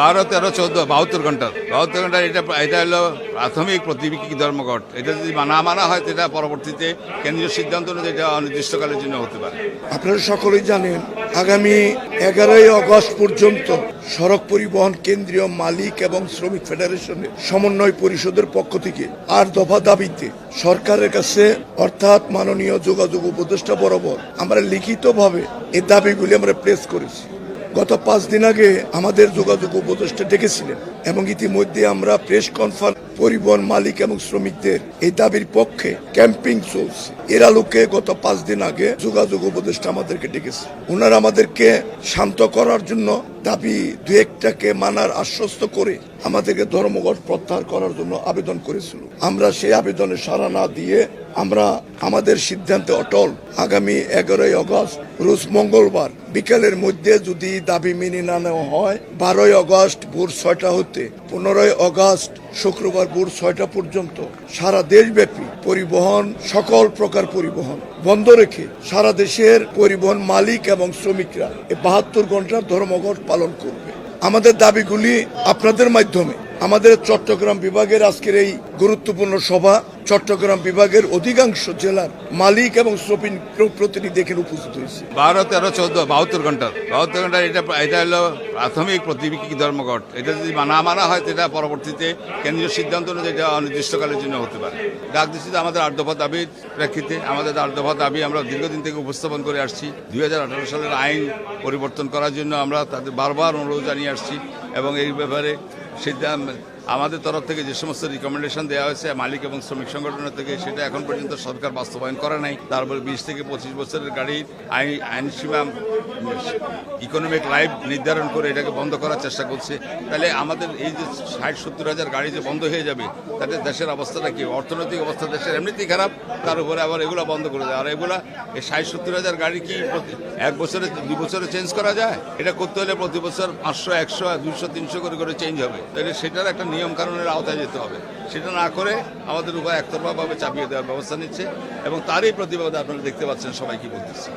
বারো, তেরো, চোদ্দ, বাহাত্তর ঘণ্টা। বাহাত্তর ঘণ্টা এটা এটা হলো প্রাথমিক প্রতিবিকি ধর্মঘট। এটা যদি না মানা হয়, সেটা পরবর্তীতে কেন্দ্রীয় সিদ্ধান্ত অনুযায়ী এটা অনির্দিষ্টকালের জন্য হতে পারে। আপনারা সকলেই জানেন, আগামী এগারোই আগস্ট পর্যন্ত সড়ক পরিবহন কেন্দ্রীয় মালিক এবং শ্রমিক ফেডারেশনের সমন্বয় পরিষদের পক্ষ থেকে আর দফা দাবিতে সরকারের কাছে অর্থাৎ মাননীয় যোগাযোগ উপদেষ্টা বরাবর আমরা লিখিতভাবে এই দাবিগুলি আমরা প্রেস করেছি। গত পাঁচ দিন আগে আমাদের যোগাযোগ উপদেষ্টা ডেকেছিলেন। এবং ইতিমধ্যে আমরা প্রেস কনফারেন্স পরিবহন মালিক এবং শ্রমিকদের এই দাবির পক্ষে ক্যাম্পিং চলছে। এর আলোকে গত পাঁচ দিন আগে যোগাযোগ উপদেষ্টা আমাদেরকে ডেকেছে। ওনারা আমাদেরকে শান্ত করার জন্য দাবি দু একটাকে মানার আশ্বস্ত করে আমাদেরকে ধর্মঘট প্রত্যাহার করার জন্য আবেদন করেছিল। আমরা সেই আবেদনে সাড়া না দিয়ে আমরা আমাদের সিদ্ধান্তে অটল। আগামী এগারোই আগস্ট রোজ মঙ্গলবার বিকালের মধ্যে যদি দাবি মেনে না নেওয়া হয়, বারোই আগস্ট ভোর ছয়টা হতে পনেরোই আগস্ট শুক্রবার ভোর ছয়টা পর্যন্ত সারা দেশব্যাপী পরিবহন, সকল প্রকার পরিবহন বন্ধ রেখে সারা দেশের পরিবহন মালিক এবং শ্রমিকরা বাহাত্তর ঘণ্টার ধর্মঘট পালন করবে। আমাদের দাবিগুলি আপনাদের মাধ্যমে। আমাদের চট্টগ্রাম বিভাগের আজকের এই গুরুত্বপূর্ণ সভা চট্টগ্রাম বিভাগের অধিকাংশ জেলার মালিক এবং শ্রমিক প্রতিনিধি এখানে উপস্থিত হয়েছে। বারো, তেরো, চোদ্দ, বাহাত্তর ঘণ্টা। বাহাত্তর ঘণ্টা এটা এটা হলো প্রাথমিক প্রতিবিকি ধর্মঘট। এটা যদি না মানা হয়, সেটা পরবর্তীতে কেন্দ্রীয় সিদ্ধান্ত অনুযায়ী এটা অনির্দিষ্টকালের জন্য হতে পারে। ডাক দিচ্ছি আমাদের আট দফা দাবির প্রেক্ষিতে আমাদের আট দফা দাবি আমরা দীর্ঘদিন থেকে উপস্থাপন করে আসছি। দুই হাজার আঠারো সালের আইন পরিবর্তন করার জন্য আমরা তাদের বারবার অনুরোধ জানিয়ে আসছি এবং এই ব্যাপারে সিদ্ধান্ত আমাদের তরফ থেকে যে সমস্ত রিকমেন্ডেশন দেওয়া হয়েছে, মালিক এবং শ্রমিক সংগঠনের থেকে, সেটা এখন পর্যন্ত সরকার বাস্তবায়ন করে নাই। তারপরে বিশ থেকে পঁচিশ বছরের গাড়ির আইন আইন সীমা ইকোনমিক লাইফ নির্ধারণ করে এটাকে বন্ধ করার চেষ্টা করছে। তাহলে আমাদের এই যে ষাট সত্তর হাজার গাড়ি যে বন্ধ হয়ে যাবে, তাতে দেশের অবস্থাটা কি? অর্থনৈতিক অবস্থা দেশের এমনিতেই খারাপ, তার উপরে আবার এগুলো বন্ধ করে দেয়। আর এগুলা, এই ষাট সত্তর হাজার গাড়ি কি এক বছরে, দু বছরে চেঞ্জ করা যায়? এটা করতে হলে প্রতি বছর পাঁচশো, একশো, দুইশো, তিনশো করে করে চেঞ্জ হবে। তাহলে সেটার একটা নিয়ম কানুনের আওতায় যেতে হবে। সেটা না করে আমাদের উভয় একতরফাভাবে চাপিয়ে দেওয়ার ব্যবস্থা নিচ্ছে এবং তারই প্রতিবাদে আপনারা দেখতে পাচ্ছেন সবাই কি বলতেছে।